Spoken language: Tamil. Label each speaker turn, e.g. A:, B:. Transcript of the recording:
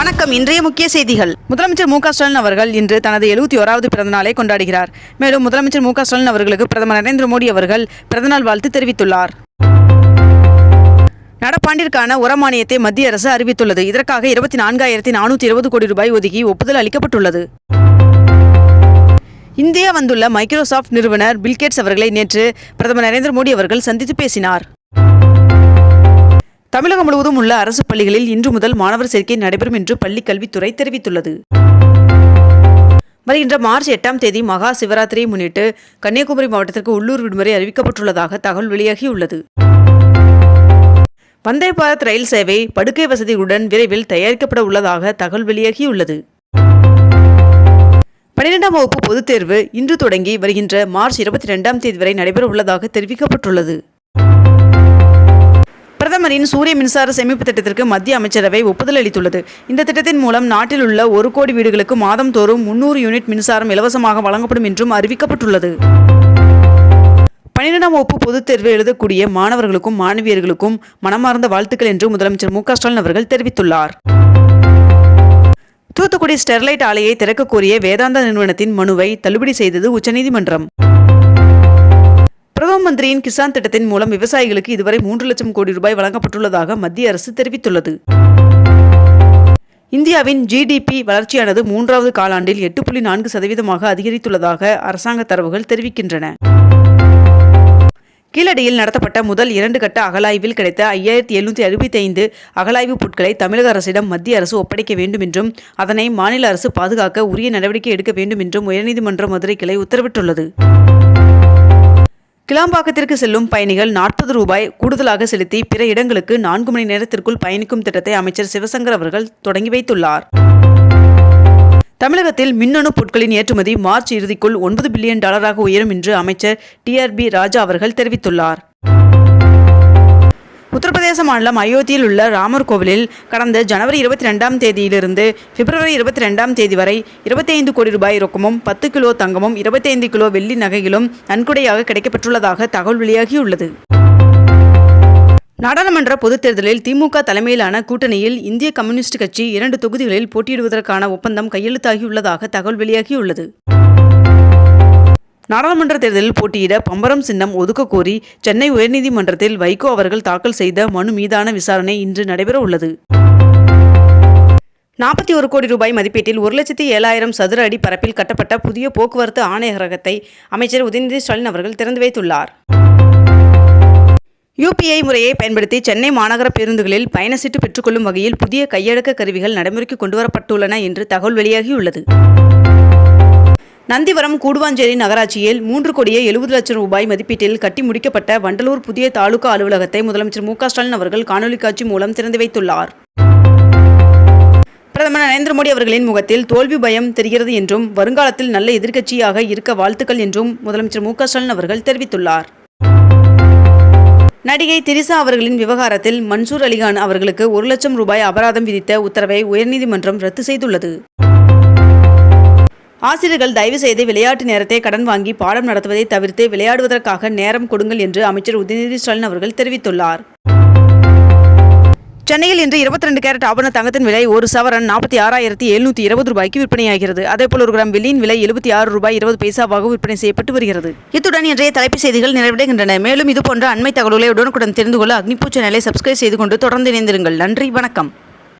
A: வணக்கம் இன்றைய முக்கிய செய்திகள் முதலமைச்சர் மு ஸ்டாலின் அவர்கள் இன்று தனது எழுபத்தி ஓராவது பிறந்தநாளை கொண்டாடுகிறார் மேலும் முதலமைச்சர் மு ஸ்டாலின் அவர்களுக்கு பிரதமர் நரேந்திர மோடி அவர்கள் பிறந்தநாள் வாழ்த்து தெரிவித்துள்ளார் நடப்பாண்டிற்கான உரமானியத்தை மத்திய அரசு அறிவித்துள்ளது இதற்காக இருபத்தி நான்காயிரத்தி நானூற்றி இருபது கோடி ரூபாய் ஒதுக்கி ஒப்புதல் அளிக்கப்பட்டுள்ளது இந்தியா வந்துள்ள மைக்ரோசாஃப்ட் நிறுவனர் பில்கேட்ஸ் அவர்களை நேற்று பிரதமர் நரேந்திர மோடி அவர்கள் சந்தித்து பேசினார் தமிழகம் முழுவதும் உள்ள அரசு பள்ளிகளில் இன்று முதல் மாணவர் சேர்க்கை நடைபெறும் என்று பள்ளி கல்வித்துறை தெரிவித்துள்ளது வருகின்ற மார்ச் எட்டாம் தேதி மகா சிவராத்திரியை முன்னிட்டு கன்னியாகுமரி மாவட்டத்திற்கு உள்ளூர் விடுமுறை அறிவிக்கப்பட்டுள்ளதாக தகவல் வெளியாகியுள்ளது வந்தே பாரத் ரயில் சேவை படுக்கை வசதியுடன் விரைவில் தயாரிக்கப்பட உள்ளதாக தகவல் வெளியாகியுள்ளது பன்னிரெண்டாம் வகுப்பு பொதுத் தேர்வு இன்று தொடங்கி வருகின்ற மார்ச் இருபத்தி ரெண்டாம் தேதி வரை நடைபெற உள்ளதாக தெரிவிக்கப்பட்டுள்ளது பிரதமரின் சூரிய மின்சார சேமிப்பு திட்டத்திற்கு மத்திய அமைச்சரவை ஒப்புதல் அளித்துள்ளது இந்த திட்டத்தின் மூலம் நாட்டில் உள்ள ஒரு கோடி வீடுகளுக்கு மாதம் தோறும் முன்னூறு யூனிட் மின்சாரம் இலவசமாக வழங்கப்படும் என்றும் அறிவிக்கப்பட்டுள்ளது பன்னிரெண்டாம் வகுப்பு பொதுத் தேர்வு எழுதக்கூடிய மாணவர்களுக்கும் மாணவியர்களுக்கும் மனமார்ந்த வாழ்த்துக்கள் என்று முதலமைச்சர் மு ஸ்டாலின் அவர்கள் தெரிவித்துள்ளார் தூத்துக்குடி ஸ்டெர்லைட் ஆலையை திறக்கக் கோரிய வேதாந்தா நிறுவனத்தின் மனுவை தள்ளுபடி செய்தது உச்சநீதிமன்றம் பிரதம மந்திரியின் கிசான் திட்டத்தின் மூலம் விவசாயிகளுக்கு இதுவரை மூன்று லட்சம் கோடி ரூபாய் வழங்கப்பட்டுள்ளதாக மத்திய அரசு தெரிவித்துள்ளது இந்தியாவின் ஜிடிபி வளர்ச்சியானது மூன்றாவது காலாண்டில் எட்டு புள்ளி நான்கு சதவீதமாக அதிகரித்துள்ளதாக அரசாங்க தரவுகள் தெரிவிக்கின்றன கீழடியில் நடத்தப்பட்ட முதல் இரண்டு கட்ட அகலாய்வில் கிடைத்த ஐயாயிரத்தி எழுநூத்தி அறுபத்தி ஐந்து அகலாய்வு பொருட்களை தமிழக அரசிடம் மத்திய அரசு ஒப்படைக்க வேண்டும் என்றும் அதனை மாநில அரசு பாதுகாக்க உரிய நடவடிக்கை எடுக்க வேண்டும் என்றும் உயர்நீதிமன்ற மதுரை கிளை உத்தரவிட்டுள்ளது கிளாம்பாக்கத்திற்கு செல்லும் பயணிகள் நாற்பது ரூபாய் கூடுதலாக செலுத்தி பிற இடங்களுக்கு நான்கு மணி நேரத்திற்குள் பயணிக்கும் திட்டத்தை அமைச்சர் சிவசங்கர் அவர்கள் தொடங்கி வைத்துள்ளார் தமிழகத்தில் மின்னணு பொருட்களின் ஏற்றுமதி மார்ச் இறுதிக்குள் ஒன்பது பில்லியன் டாலராக உயரும் என்று அமைச்சர் டிஆர்பி ராஜா அவர்கள் தெரிவித்துள்ளார் உத்தரப்பிரதேச மாநிலம் அயோத்தியில் உள்ள ராமர் கோவிலில் கடந்த ஜனவரி இருபத்தி ரெண்டாம் தேதியிலிருந்து பிப்ரவரி இருபத்தி ரெண்டாம் தேதி வரை இருபத்தைந்து கோடி ரூபாய் ரொக்கமும் பத்து கிலோ தங்கமும் இருபத்தைந்து கிலோ வெள்ளி நகைகளும் நன்கொடையாக கிடைக்கப்பட்டுள்ளதாக தகவல் வெளியாகியுள்ளது நாடாளுமன்ற பொதுத் தேர்தலில் திமுக தலைமையிலான கூட்டணியில் இந்திய கம்யூனிஸ்ட் கட்சி இரண்டு தொகுதிகளில் போட்டியிடுவதற்கான ஒப்பந்தம் கையெழுத்தாகியுள்ளதாக தகவல் வெளியாகியுள்ளது நாடாளுமன்ற தேர்தலில் போட்டியிட பம்பரம் சின்னம் ஒதுக்க கோரி சென்னை உயர்நீதிமன்றத்தில் வைகோ அவர்கள் தாக்கல் செய்த மனு மீதான விசாரணை இன்று நடைபெற உள்ளது நாற்பத்தி ஒரு கோடி ரூபாய் மதிப்பீட்டில் ஒரு லட்சத்தி ஏழாயிரம் சதுர அடி பரப்பில் கட்டப்பட்ட புதிய போக்குவரத்து ஆணையரகத்தை அமைச்சர் உதயநிதி ஸ்டாலின் அவர்கள் திறந்து வைத்துள்ளார் யூபிஐ முறையை பயன்படுத்தி சென்னை மாநகர பேருந்துகளில் பயணச்சீட்டு பெற்றுக்கொள்ளும் வகையில் புதிய கையடக்க கருவிகள் நடைமுறைக்கு கொண்டுவரப்பட்டுள்ளன என்று தகவல் வெளியாகியுள்ளது நந்திவரம் கூடுவாஞ்சேரி நகராட்சியில் மூன்று கோடியே எழுபது லட்சம் ரூபாய் மதிப்பீட்டில் கட்டி முடிக்கப்பட்ட வண்டலூர் புதிய தாலுகா அலுவலகத்தை முதலமைச்சர் மு ஸ்டாலின் அவர்கள் காணொலி காட்சி மூலம் திறந்து வைத்துள்ளார் பிரதமர் நரேந்திர மோடி அவர்களின் முகத்தில் தோல்வி பயம் தெரிகிறது என்றும் வருங்காலத்தில் நல்ல எதிர்க்கட்சியாக இருக்க வாழ்த்துக்கள் என்றும் முதலமைச்சர் மு ஸ்டாலின் அவர்கள் தெரிவித்துள்ளார் நடிகை திரிசா அவர்களின் விவகாரத்தில் மன்சூர் அலிகான் அவர்களுக்கு ஒரு லட்சம் ரூபாய் அபராதம் விதித்த உத்தரவை உயர்நீதிமன்றம் ரத்து செய்துள்ளது ஆசிரியர்கள் தயவு செய்து விளையாட்டு நேரத்தை கடன் வாங்கி பாடம் நடத்துவதை தவிர்த்து விளையாடுவதற்காக நேரம் கொடுங்கள் என்று அமைச்சர் உதயநிதி ஸ்டாலின் அவர்கள் தெரிவித்துள்ளார் சென்னையில் இன்று இருபத்தி ரெண்டு கேரட் ஆபரண தங்கத்தின் விலை ஒரு சவரன் நாற்பத்தி ஆறாயிரத்தி எழுநூற்றி இருபது ரூபாய்க்கு விற்பனையாகிறது அதேபோல் ஒரு கிராம் வெள்ளியின் விலை எழுபத்தி ஆறு ரூபாய் இருபது பைசாவாக விற்பனை செய்யப்பட்டு வருகிறது இத்துடன் இன்றைய தலைப்பு செய்திகள் நிறைவடைகின்றன மேலும் இதுபோன்ற அண்மை தகவல்களை உடனுக்குடன் தெரிந்து கொள்ள அக்னிபூ சேனலை சப்ஸ்கிரைப் செய்து கொண்டு தொடர்ந்து இணைந்திருங்கள் நன்றி வணக்கம்